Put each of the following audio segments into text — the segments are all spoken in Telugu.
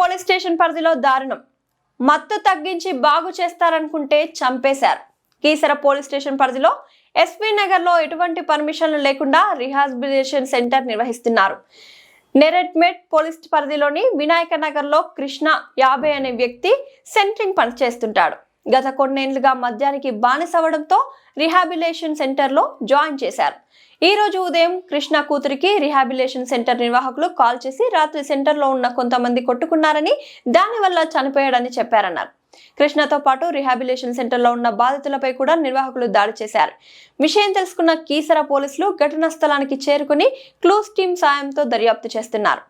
పోలీస్ స్టేషన్ పరిధిలో దారుణం. మత్తు తగ్గించి బాగు చేస్తారనుకుంటే చంపేశారు. కీసర పోలీస్ స్టేషన్ పరిధిలో ఎస్పీ నగర్లో ఎటువంటి పర్మిషన్లు లేకుండా రిహాబిలిటేషన్ సెంటర్ నిర్వహిస్తున్నారు. నెరెడ్మెట్ పోలీస్ పరిధిలోని వినాయక నగర్లో కృష్ణ యాభై అనే వ్యక్తి సెంట్రింగ్ పని చేస్తుంటాడు గత కొన్నేళ్ళుగా మద్యానికి బానిసవడంతో రిహాబిలేషన్ సెంటర్లో జాయిన్ చేశారు. ఈ రోజు ఉదయం కృష్ణ కూతురికి రిహాబిలేషన్ సెంటర్ నిర్వాహకులు కాల్ చేసి రాత్రి సెంటర్లో ఉన్న కొంతమంది కొట్టుకున్నారని దానివల్ల చనిపోయాడని చెప్పారన్నారు. కృష్ణతో పాటు రిహాబిలేషన్ సెంటర్లో ఉన్న బాధితులపై కూడా నిర్వాహకులు దాడి చేశారు. విషయం తెలుసుకున్న కీసర పోలీసులు ఘటనా స్థలానికి చేరుకుని క్లూస్ టీం సాయంతో దర్యాప్తు చేస్తున్నారు.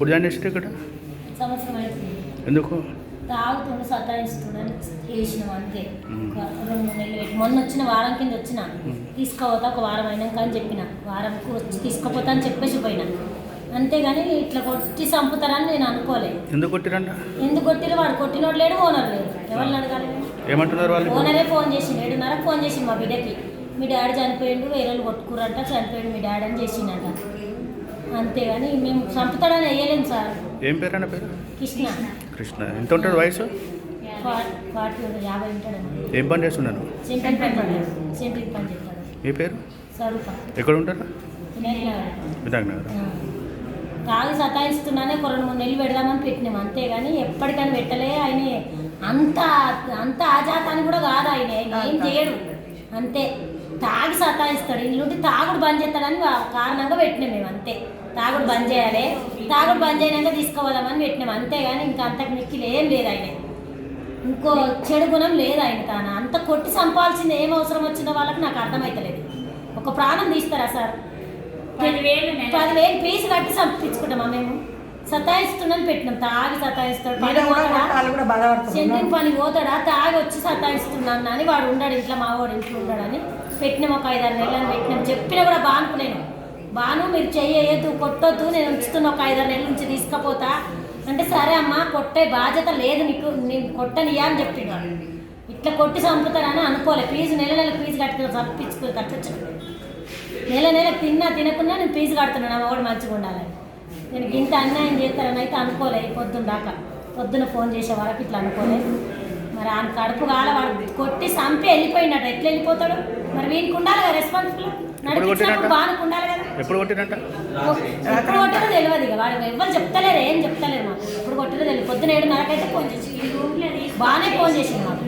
ఎప్పుడు జాయిన్ చేసారు ఇక్కడ? సంవత్సరం అవుతుంది ఎందుకు? తాగుతుండు సతాయిస్తుండని వేసినాం అంతే. మ్మ్. ఒక రెండు మూడు నెలలు పెట్టి. మొన్న వచ్చిన వారం కింద వచ్చిన. తీసుకోపోతా ఒక వారం అయినాక అని చెప్పిన. వారంకు వచ్చి తీసుకుపోతా అని చెప్పేసి పోయినా. అంతేగాని ఇట్లా కొట్టి చంపుతారని నేను అనుకోలేదు ఎందుకు కొట్టిరంట? ఎందుకు కొట్టిరు వాడు కొట్టినోడు లేడు ఓనర్ లేడు. ఎవరిని అడగాలి? నేను? ఏమంటున్నారు వాళ్ళు? ఓనరే ఫోన్ చేసి ఏడున్నర ఫోన్ చేసి మా బిడ్డకి. మీ డాడీ చనిపోయిండు వేరే వాళ్ళు కొట్టుకురంట చనిపోయిండు మీ డాడీ అని చేసిండంట. అంతేగాని మేము చంపుతాడని వేయలేము సార్. ఏం పేరు అన్న పేరు? కృష్ణ. కృష్ణ. ఎంత ఉంటుంది వయసు ఫార్టీ యాభై ఉంటాడమ్మా ఏం పని చేస్తున్నాను సెంట్రింగ్ పని చేస్తాడు. సెంట్రింగ్ పని చేస్తాడు. మీ పేరు? స్వరూప ఎక్కడ ఉంటారు వినాయక నగర్ తాగి సతాయిస్తున్నానే ఒక రెండు మూడు నెలలు పెడదామని పెట్టినాం. అంతేగాని ఎప్పటికైనా పెట్టలే ఆయన. అంత అంత ఆజాతాన్ని కూడా కాదు ఆయన. ఏం చేయడు. అంతే. తాగి సతాయిస్తాడు. ఇల్లుంటి తాగుడు బంద్ చేస్తాడని కారణంగా పెట్టినాం మేము అంతే. తాగుడు బంద్ చేయాలి. తాగుడు బంద్ చేయడానికి తీసుకోవాలని పెట్టినాం. అంతేగాని ఇంకా అంతకు మిక్కిలు ఏం లేదు ఆయన. ఇంకో చెడు గుణం లేదు ఆయన తాను. అంత కొట్టి చంపాల్సింది ఏం అవసరం వచ్చిందో వాళ్ళకి నాకు అర్థమవుతలేదు ఒక ప్రాణం తీస్తారా సార్? పదివేలు. పదివేలు ఫీజు కట్టి చంపించుకుంటామా మేము? సతాయిస్తుందని పెట్టినాం. తాగి సతాయిస్తాడు. సెంట్రింగ్ పని పోతాడా? తాగి వచ్చి సతాయిస్తున్నాను అని వాడు ఉన్నాడు ఇంట్లో మా వాడు ఇంట్లో ఉన్నాడని పెట్టినాం ఒక ఐదారు నెలలు పెట్టినాం. చెప్పినా కూడా బానుకునేను బాను మీరు చెయ్యొద్దు కొట్టొద్దు నేను ఉంచుతున్న ఒక ఐదారు నెలల నుంచి తీసుకపోతా. అంటే సరే అమ్మా కొట్టే బాధ్యత లేదు నీకు నేను కొట్టనియా అని చెప్పిండు ఇట్లా కొట్టి చంపుతారని అనుకోలే. ఫీజు నెల నెల ఫీజు కట్టుకుని చంపించుకుని కట్టచ్చు నెల నెల తిన్నా తినకున్నా నేను ఫీజు కడుతున్నాను. అమ్మ కూడా మంచిగా ఉండాలని. నేను ఇంత అన్యాయం చేస్తారని అయితే అనుకోలే పొద్దున్న దాకా. పొద్దున ఫోన్ చేసే వరకు ఇట్లా అనుకోలే. మరి ఆయన కడుపు కాల వాడు కొట్టి చంపి వెళ్ళిపోయినట్టు ఎట్లా వెళ్ళిపోతాడు? మరి వీనికి ఉండాలి కదా రెస్పాన్సిబుల్ నడిపించినప్పుడు కొట్టినట్ట? ఉండాలి కదా. ఎప్పుడు కొట్టిరంట? ఎప్పుడు కొట్టినా తెలియదు ఇక. వాడు ఎవ్వరు చెప్తలేరు ఏం చెప్తలేరు మాకు. ఇప్పుడు కొట్టినా తెలియదు. పొద్దున ఏడున్నరకైతే ఫోన్ చేసి బాగానే ఫోన్ చేసింది మాకు.